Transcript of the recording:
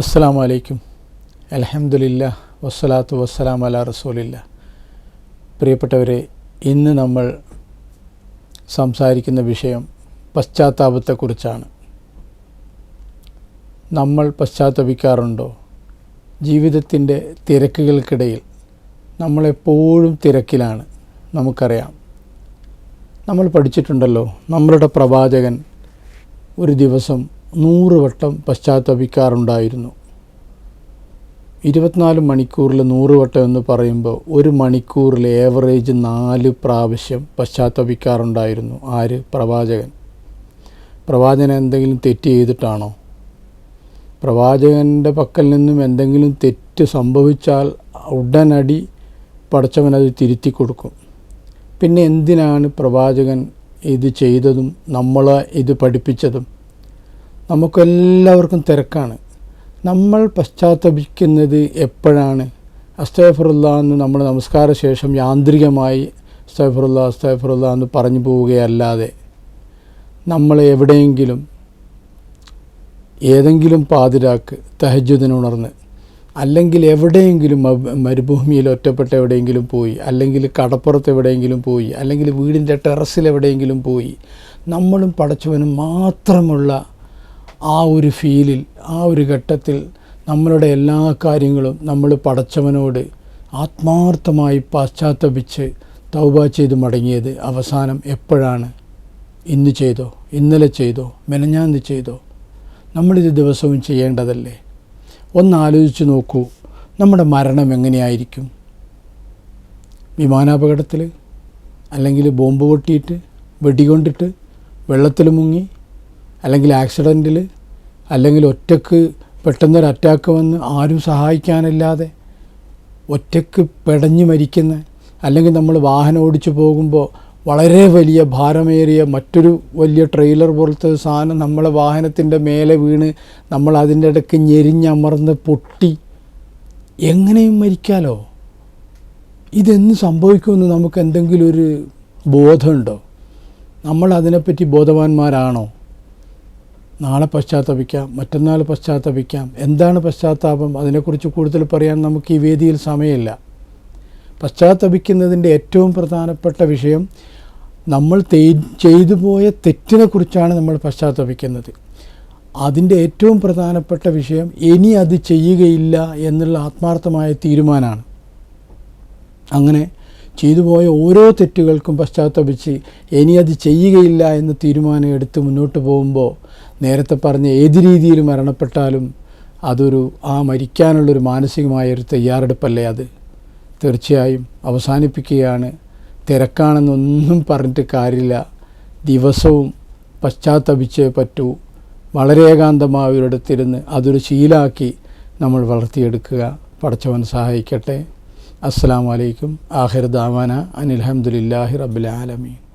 അസ്സാം വലൈക്കും അലഹമുല്ല വസ്സലാത്തു വസ്സലാം അല റസൂലില്ല പ്രിയപ്പെട്ടവരെ ഇന്ന് നമ്മൾ സംസാരിക്കുന്ന വിഷയം പശ്ചാത്താപത്തെക്കുറിച്ചാണ്. നമ്മൾ പശ്ചാത്തപിക്കാറുണ്ടോ? ജീവിതത്തിന്റെ തിരക്കുകൾക്കിടയിൽ നമ്മളെപ്പോഴും തിരക്കിലാണ് നമുക്കറിയാം. നമ്മൾ പഠിച്ചിട്ടുണ്ടല്ലോ നമ്മളുടെ പ്രവാചകൻ ഒരു ദിവസം നൂറ് വട്ടം പശ്ചാത്തപിക്കാറുണ്ടായിരുന്നു. ഇരുപത്തിനാല് മണിക്കൂറിൽ നൂറ് വട്ടം എന്ന് പറയുമ്പോൾ ഒരു മണിക്കൂറിൽ ഏവറേജ് നാല് പ്രാവശ്യം പശ്ചാത്തപിക്കാറുണ്ടായിരുന്നു. ആര്? പ്രവാചകൻ. പ്രവാചകൻ എന്തെങ്കിലും തെറ്റ് ചെയ്തിട്ടാണോ? പ്രവാചകന്റെ പക്കൽ നിന്നും എന്തെങ്കിലും തെറ്റ് സംഭവിച്ചാൽ ഉടനടി പടച്ചവനത് തിരുത്തി കൊടുക്കും. പിന്നെ എന്തിനാണ് പ്രവാചകൻ ഇത് ചെയ്തതും നമ്മളെ ഇത് പഠിപ്പിച്ചതും? നമുക്കെല്ലാവർക്കും തിരക്കാണ്. നമ്മൾ പശ്ചാത്തപിക്കുന്നത് എപ്പോഴാണ്? അസ്തഫറുല്ല എന്ന് നമ്മൾ നമസ്കാര ശേഷം യാന്ത്രികമായി അസ്തഫറുല്ല അസ്തഫറുല്ല എന്ന് പറഞ്ഞു പോവുകയല്ലാതെ നമ്മൾ എവിടെയെങ്കിലും ഏതെങ്കിലും പാതിരാക്ക് തഹജുദിനുണർന്ന് അല്ലെങ്കിൽ എവിടെയെങ്കിലും മരുഭൂമിയിൽ ഒറ്റപ്പെട്ട എവിടെയെങ്കിലും പോയി അല്ലെങ്കിൽ കടപ്പുറത്ത് എവിടെയെങ്കിലും പോയി അല്ലെങ്കിൽ വീടിന്റെ ടെറസിൽ എവിടെയെങ്കിലും പോയി നമ്മളും പടച്ചവനും മാത്രമുള്ള ആ ഒരു ഫീലിൽ ആ ഒരു ഘട്ടത്തിൽ നമ്മളുടെ എല്ലാ കാര്യങ്ങളും നമ്മൾ പടച്ചവനോട് ആത്മാർത്ഥമായി പാശ്ചാത്തപിച്ച് തൗബ ചെയ്ത് മടങ്ങിയത് അവസാനം എപ്പോഴാണ്? ഇന്ന് ചെയ്തോ? ഇന്നലെ ചെയ്തോ? മെനഞ്ഞാന്ന് ചെയ്തോ? നമ്മളിത് ദിവസവും ചെയ്യേണ്ടതല്ലേ? ഒന്ന് ആലോചിച്ച് നോക്കൂ നമ്മുടെ മരണം എങ്ങനെയായിരിക്കും? വിമാനാപകടത്തിൽ അല്ലെങ്കിൽ ബോംബ് പൊട്ടിയിട്ട് വെടികൊണ്ടിട്ട് വെള്ളത്തിൽ മുങ്ങി അല്ലെങ്കിൽ ആക്സിഡന്റിൽ അല്ലെങ്കിൽ ഒറ്റയ്ക്ക് പെട്ടെന്നൊരു അറ്റാക്ക് വന്ന് ആരും സഹായിക്കാനില്ലാതെ ഒറ്റയ്ക്ക് പെടഞ്ഞു മരിക്കുന്ന അല്ലെങ്കിൽ നമ്മൾ വാഹനം ഓടിച്ചു പോകുമ്പോൾ വളരെ വലിയ ഭാരമേറിയ മറ്റൊരു വലിയ ട്രെയിലർ പോലത്തെ സാധനം നമ്മളെ വാഹനത്തിന്റെ മേലെ വീണ് നമ്മൾ അതിന്റെ ഇടയ്ക്ക് ഞെരിഞ്ഞമർന്ന് പൊട്ടി എങ്ങനെയും മരിക്കാലോ? ഇതെന്ന് സംഭവിക്കുമെന്ന് നമുക്ക് എന്തെങ്കിലും ഒരു ബോധമുണ്ടോ? നമ്മൾ അതിനെപ്പറ്റി ബോധവാന്മാരാണോ? നാളെ പശ്ചാത്തപിക്കാം മറ്റന്നാൾ പശ്ചാത്തപിക്കാം. എന്താണ് പശ്ചാത്താപം? അതിനെക്കുറിച്ച് കൂടുതൽ പറയാൻ നമുക്ക് ഈ വേദിയിൽ സമയമില്ല. പശ്ചാത്തപിക്കുന്നതിന്റെ ഏറ്റവും പ്രധാനപ്പെട്ട വിഷയം നമ്മൾ ചെയ്തു പോയ തെറ്റിനെക്കുറിച്ചാണ് നമ്മൾ പശ്ചാത്തപിക്കുന്നത്. അതിന്റെ ഏറ്റവും പ്രധാനപ്പെട്ട വിഷയം ഇനി അത് ചെയ്യുകയില്ല എന്നുള്ള ആത്മാർത്ഥമായ തീരുമാനമാണ്. അങ്ങനെ ചെയ്തു പോയ ഓരോ തെറ്റുകൾക്കും പശ്ചാത്തപിച്ച് ഇനി അത് ചെയ്യുകയില്ല എന്ന തീരുമാനം എടുത്ത് മുന്നോട്ട് പോകുമ്പോൾ നേരത്തെ പറഞ്ഞ ഏത് രീതിയിൽ മരണപ്പെട്ടാലും അതൊരു ആ മരിക്കാനുള്ളൊരു മാനസികമായ ഒരു തയ്യാറെടുപ്പല്ലേ അത്? തീർച്ചയായും അവസാനിപ്പിക്കുകയാണ്. തിരക്കാണെന്നൊന്നും പറഞ്ഞിട്ട് കാര്യമില്ല. ദിവസവും പശ്ചാത്തപിച്ചേ പറ്റൂ. വളരെ ഏകാന്തമായ ഒരിടത്തിരുന്ന് അതൊരു ശീലാക്കി നമ്മൾ വളർത്തിയെടുക്കുക. പടച്ചവൻ സഹായിക്കട്ടെ. അസ്സാം വലൈക്കും ആഹിർ ദാവാന അനിൽഹമുല്ലാഹി റബ്ബുൽ ആലമീൻ.